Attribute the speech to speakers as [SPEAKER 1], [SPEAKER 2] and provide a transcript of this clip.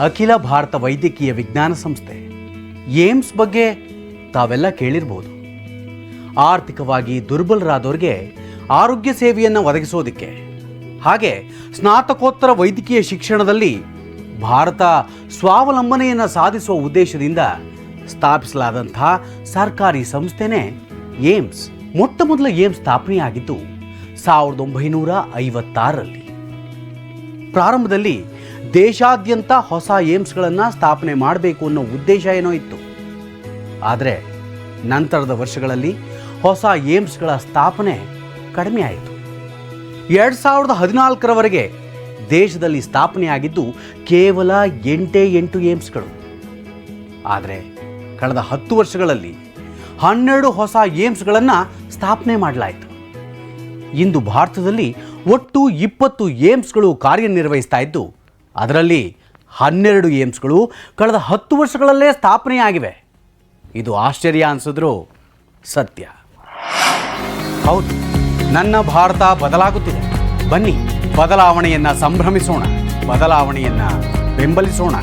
[SPEAKER 1] ಅಖಿಲ ಭಾರತ ವೈದ್ಯಕೀಯ ವಿಜ್ಞಾನ ಸಂಸ್ಥೆ, ಏಮ್ಸ್ ಬಗ್ಗೆ ತಾವೆಲ್ಲ ಕೇಳಿರ್ಬೋದು. ಆರ್ಥಿಕವಾಗಿ ದುರ್ಬಲರಾದವ್ರಿಗೆ ಆರೋಗ್ಯ ಸೇವೆಯನ್ನು ಒದಗಿಸೋದಕ್ಕೆ, ಹಾಗೆ ಸ್ನಾತಕೋತ್ತರ ವೈದ್ಯಕೀಯ ಶಿಕ್ಷಣದಲ್ಲಿ ಭಾರತ ಸ್ವಾವಲಂಬನೆಯನ್ನು ಸಾಧಿಸುವ ಉದ್ದೇಶದಿಂದ ಸ್ಥಾಪಿಸಲಾದಂಥ ಸರ್ಕಾರಿ ಸಂಸ್ಥೆನೇ ಏಮ್ಸ್. ಮೊಟ್ಟ ಮೊದಲ ಏಮ್ಸ್ ಸ್ಥಾಪನೆಯಾಗಿದ್ದು ಸಾವಿರದ ಒಂಬೈನೂರ ಐವತ್ತಾರರಲ್ಲಿ. ಪ್ರಾರಂಭದಲ್ಲಿ ದೇಶಾದ್ಯಂತ ಹೊಸ ಏಮ್ಸ್ಗಳನ್ನು ಸ್ಥಾಪನೆ ಮಾಡಬೇಕು ಅನ್ನೋ ಉದ್ದೇಶ ಏನೋ ಇತ್ತು. ಆದರೆ ನಂತರದ ವರ್ಷಗಳಲ್ಲಿ ಹೊಸ ಏಮ್ಸ್ಗಳ ಸ್ಥಾಪನೆ ಕಡಿಮೆ ಆಯಿತು. ಎರಡು ಸಾವಿರದ ಹದಿನಾಲ್ಕರವರೆಗೆ ದೇಶದಲ್ಲಿ ಸ್ಥಾಪನೆಯಾಗಿದ್ದು ಕೇವಲ ಎಂಟೇ ಎಂಟು ಏಮ್ಸ್ಗಳು. ಆದರೆ ಕಳೆದ ಹತ್ತು ವರ್ಷಗಳಲ್ಲಿ ಹನ್ನೆರಡು ಹೊಸ ಏಮ್ಸ್ಗಳನ್ನು ಸ್ಥಾಪನೆ ಮಾಡಲಾಯಿತು. ಇಂದು ಭಾರತದಲ್ಲಿ ಒಟ್ಟು ಇಪ್ಪತ್ತು ಏಮ್ಸ್ಗಳು ಕಾರ್ಯನಿರ್ವಹಿಸ್ತಾ ಇದ್ದು ಅದರಲ್ಲಿ ಹನ್ನೆರಡು ಏಮ್ಸ್ಗಳು ಕಳೆದ ಹತ್ತು ವರ್ಷಗಳಲ್ಲೇ ಸ್ಥಾಪನೆಯಾಗಿವೆ. ಇದು ಆಶ್ಚರ್ಯ ಅನಿಸಿದ್ರು ಸತ್ಯ. ಹೌದು, ನನ್ನ ಭಾರತ ಬದಲಾಗುತ್ತಿದೆ. ಬನ್ನಿ, ಬದಲಾವಣೆಯನ್ನು ಸಂಭ್ರಮಿಸೋಣ, ಬದಲಾವಣೆಯನ್ನು ಬೆಂಬಲಿಸೋಣ.